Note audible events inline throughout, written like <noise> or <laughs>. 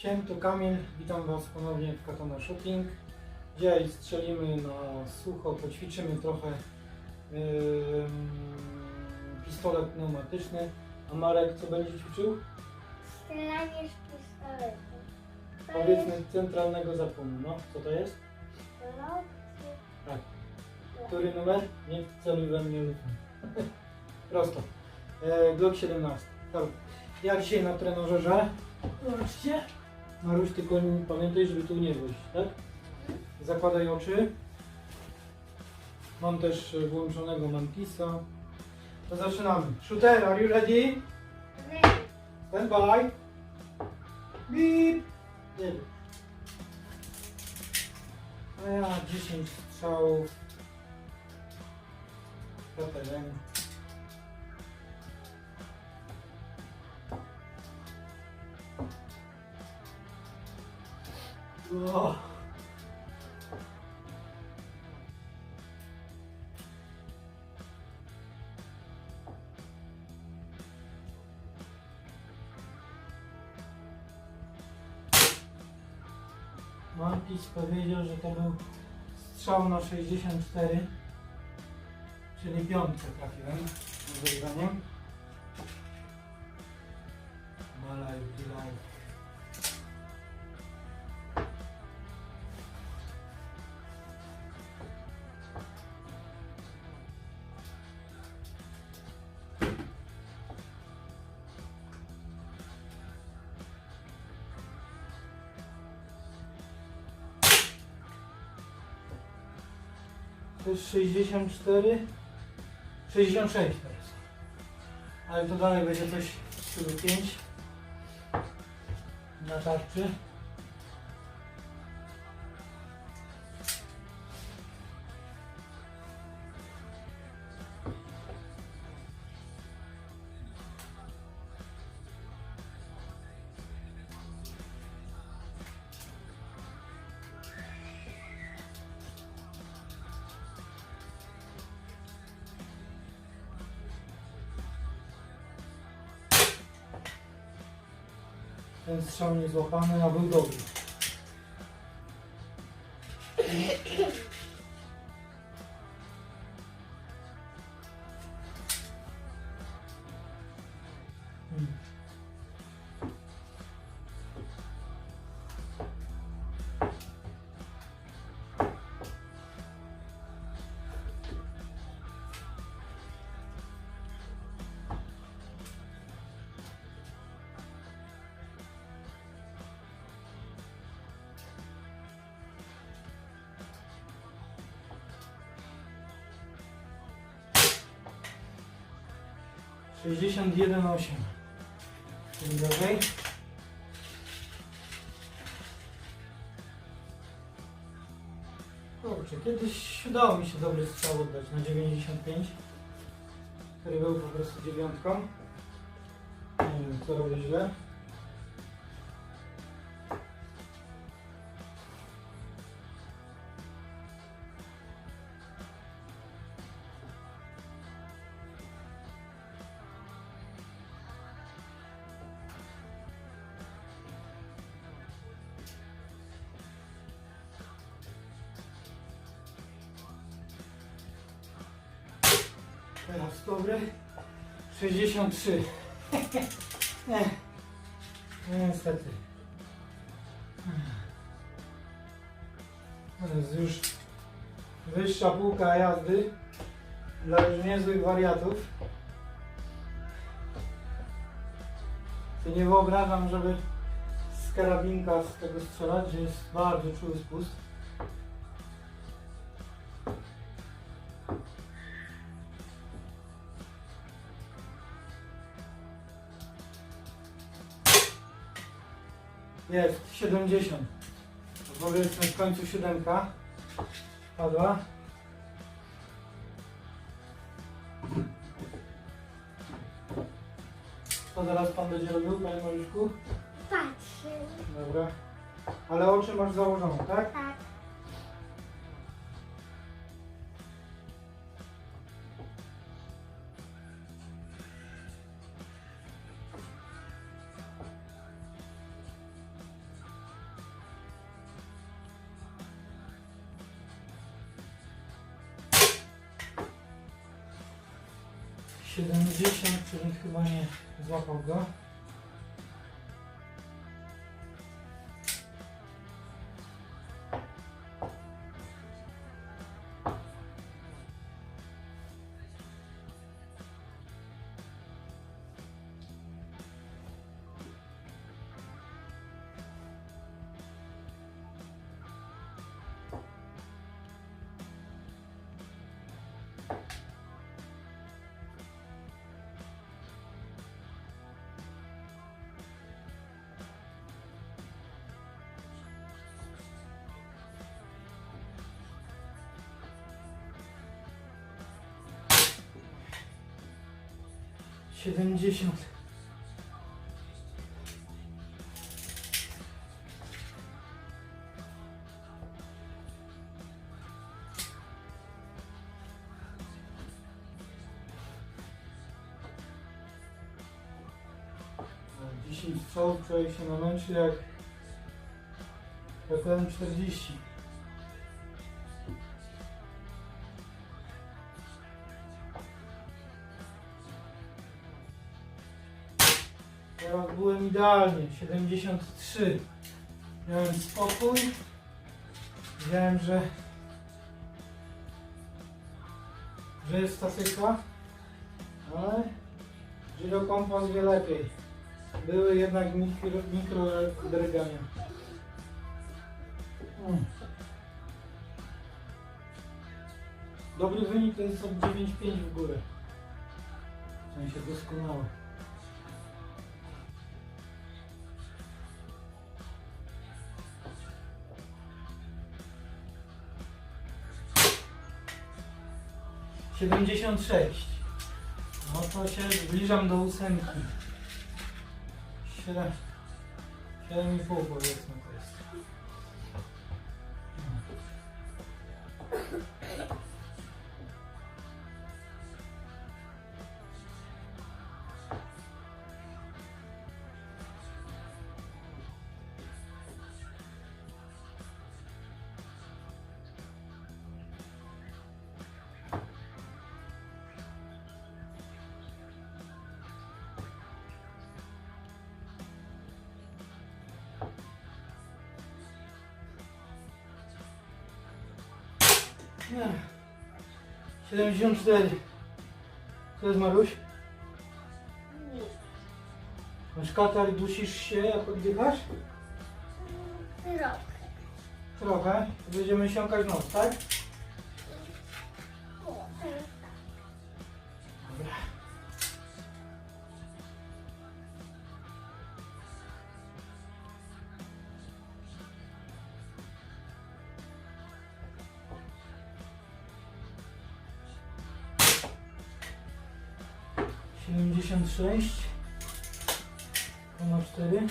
Ciem to Kamil, witam Was ponownie w Katana Shooting. Dzisiaj strzelimy na sucho, poćwiczymy trochę ym, pistolet pneumatyczny. A Marek co będzie ćwiczył? Strzelanie z pistoletu. To Powiedzmy jest centralnego zapłonu. No, co to jest? rok Tak. Który numer? Nie celuj we mnie lufem. <laughs> Prosto. E, Glock 17. Dobra. Ja dzisiaj na trenażerze. Zobaczcie. Maruś, tylko pamiętaj, żeby tu nie wejść, tak? Zakładaj oczy. Mam też włączonego Mantisa. To zaczynamy. Shooter, are you ready? Stand by. Beep. Jedziesz. A ja 10 strzałów. Peperem. O. Powiedział, że to był strzał na 64, czyli piątkę trafiłem z wyzwaniem. Malaj, bilaj. To jest 64, 66 teraz. Ale to dalej będzie coś 5 na tarczy. Ten strzał nie złapany, a był dobry. 61,8 Czyli dalej. Kurczę, kiedyś udało mi się dobry strzał oddać na 95 który był po prostu dziewiątką. Nie wiem, co robię źle. Teraz dobry. 63. Nie. Niestety. To jest już wyższa półka jazdy dla już niezłych wariatów. Nie wyobrażam, żeby z karabinka z tego strzelać, że jest bardzo czuły spust. Jest, 70. Powiedzmy w końcu siódemka. Padła. Co teraz pan będzie robił, panie Mariuszku? Patrzy. Dobra. Ale oczy masz założone, tak? Tak. 70, czyli chyba nie złapał go. Siedemdziesiąt. 10 strzałów człowiek się namęczy jak PPM 40. Teraz byłem idealnie, 73. Miałem spokój. Wiedziałem, że, że jest statyka, ale gyrokompas wie lepiej. Były jednak mikro, mikro drgania. Mm. Dobry wynik to jest od 9,5 w górę. W sensie doskonały. Siedemdziesiąt sześć. No to się zbliżam do ósemki. Siedem. Siedem i pół powiedzmy to jest. 74. Co jest Maruś? Nie. Masz katar, dusisz się jak oddychasz? Trochę. Trochę. Będziemy siąkać noc, tak? Şimdi şunu söyle. Konuşları.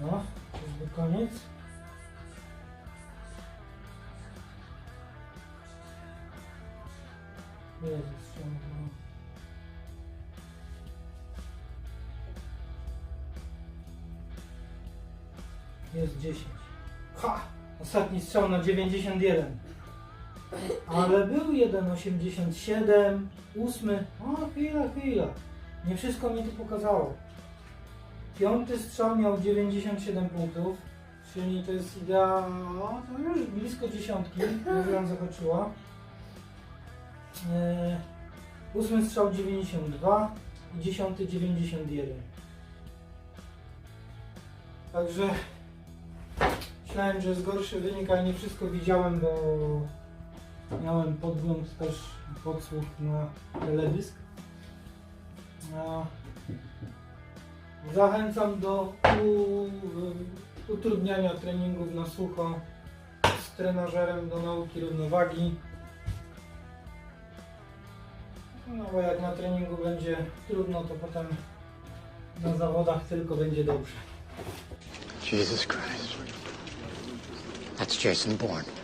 No, to już koniec. Jezus, ciągle. Jest 10. Ha! Ostatni strzał na 91. Ale był 1,87, 8. O, chwila, chwila. Nie wszystko mi tu pokazało. Piąty strzał miał 97 punktów, czyli to jest idea, to już blisko dziesiątki, jak nam zakończyła. E, ósmy strzał 92 i dziesiąty 91. Także myślałem, że jest gorszy wynik, ale nie wszystko widziałem, bo miałem podgląd też, podsłuch na teledysk. A, Zachęcam do u, utrudniania treningów na sucho z trenażerem do nauki równowagi. No bo jak na treningu będzie trudno, to potem Na zawodach tylko będzie dobrze. Jesus Christ. That's Jason Bourne.